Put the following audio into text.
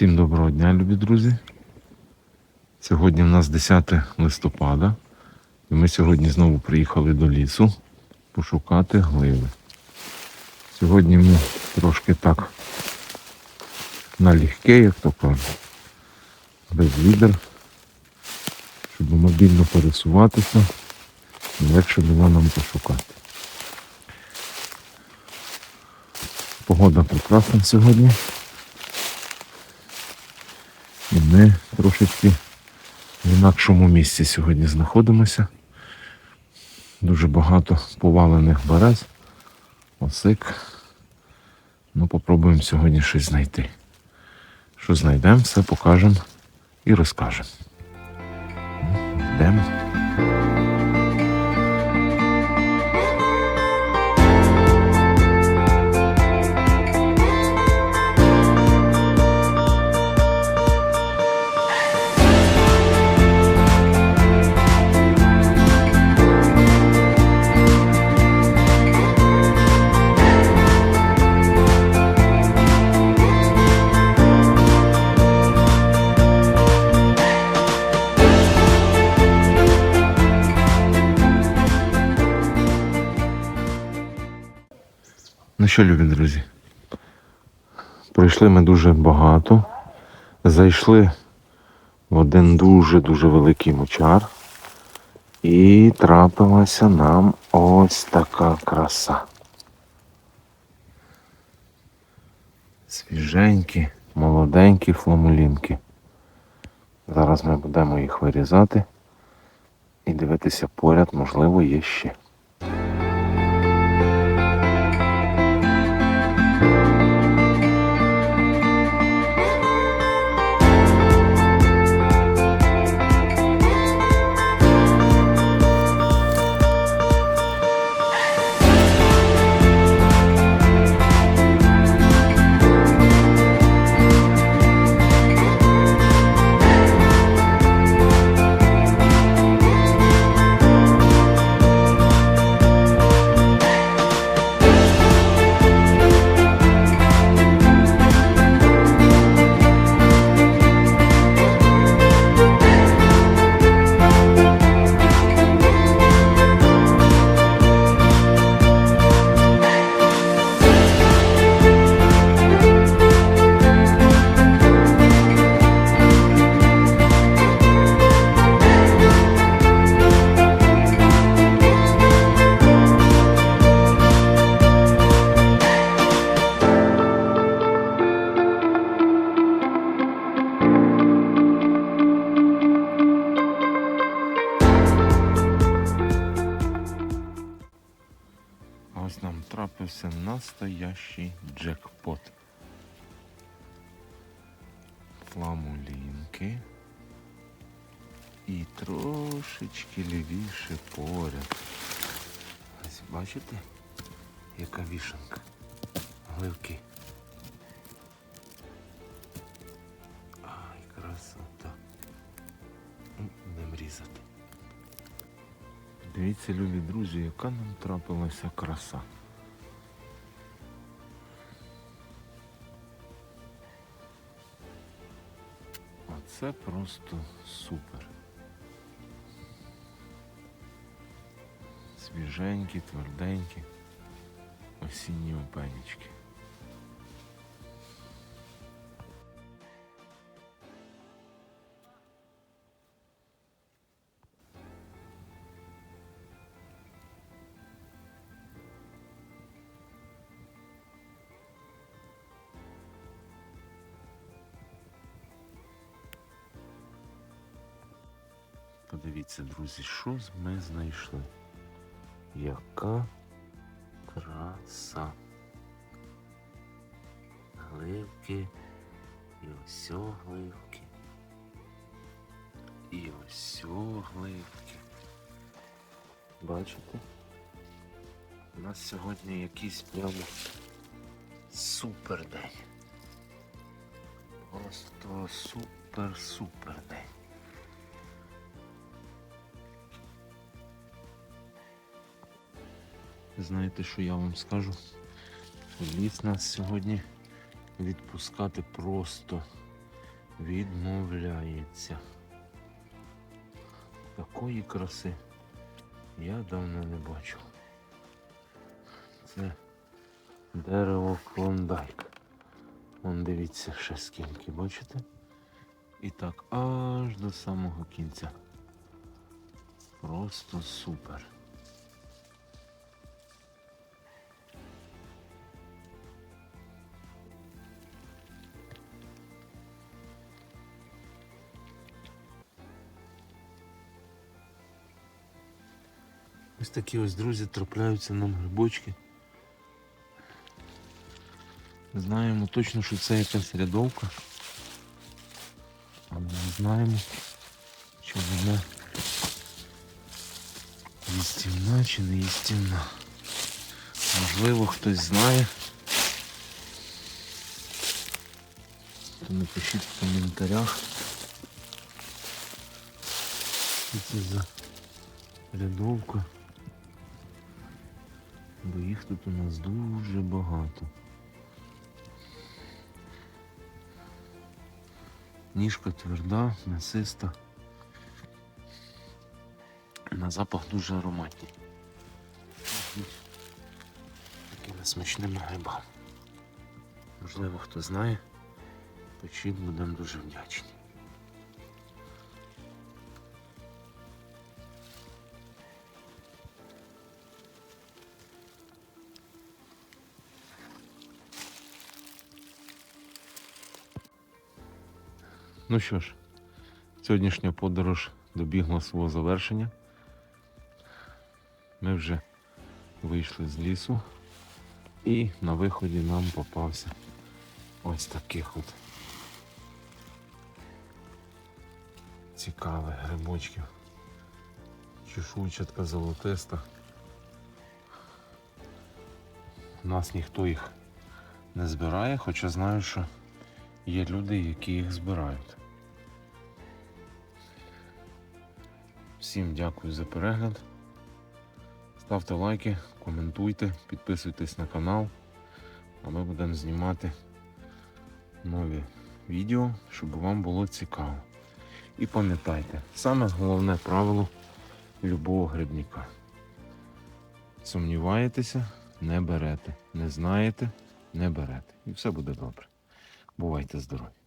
Всім доброго дня, любі друзі. Сьогодні в нас 10 листопада, і ми сьогодні знову приїхали до лісу пошукати гливи. Сьогодні ми трошки так налегке, як то кажуть, без відер, щоб мобільно пересуватися і легше було нам пошукати. Погода прекрасна сьогодні. Ми трошечки в інакшому місці сьогодні знаходимося. Дуже багато повалених берез, осик. Ну, попробуємо сьогодні щось знайти. Що знайдемо, все покажемо і розкажемо. Йдемо. Що, любі друзі? Пройшли ми дуже багато. Зайшли в один дуже-дуже великий мочар. І трапилася нам ось така краса. Свіженькі, молоденькі фламулінки. Зараз ми будемо їх вирізати і дивитися поряд, можливо, є ще. Ось нам трапився настоящий джекпот. Фламулінки. І трошечки лівіше поряд. Ось бачите, яка вішанка. Гливки. Ай, красота. Будемо різати. Дивіться, любі друзі, яка нам трапилася краса. Оце просто супер. Свіженькі, тверденькі, осінні опенічки. Подивіться, друзі, що ми знайшли. Яка краса. Гливки і ось гливки. І ось гливки. Бачите? У нас сьогодні якийсь прямо супер день. Просто супер-супер день. Знаєте, що я вам скажу? Ліс нас сьогодні відпускати просто відмовляється. Такої краси я давно не бачив. Це дерево клондайк. Вон дивіться ще скільки, бачите? І так аж до самого кінця. Просто супер. Ось такі ось друзі трапляються нам грибочки. Знаємо точно, що це якась рядовка. Але не знаємо, чи вона їстівна чи не їстівна. Можливо, хтось знає. То напишіть в коментарях. Що це за рядовка. Бо їх тут у нас дуже багато. Ніжка тверда, м'ясиста. На запах дуже ароматний. Такими смачними грибами. Можливо, хто знає, печіть будемо дуже вдячні. Ну що ж, сьогоднішня подорож добігла свого завершення. Ми вже вийшли з лісу і на виході нам попався ось таких от цікавих грибочків. Чешуйчатка золотиста. У нас ніхто їх не збирає, хоча знаю, що є люди, які їх збирають. Всім дякую за перегляд. Ставте лайки, коментуйте, підписуйтесь на канал, а ми будемо знімати нові відео, щоб вам було цікаво. І пам'ятайте, саме головне правило любого грибника. Сумніваєтеся, не берете. Не знаєте, не берете. І все буде добре. Бувайте здорові!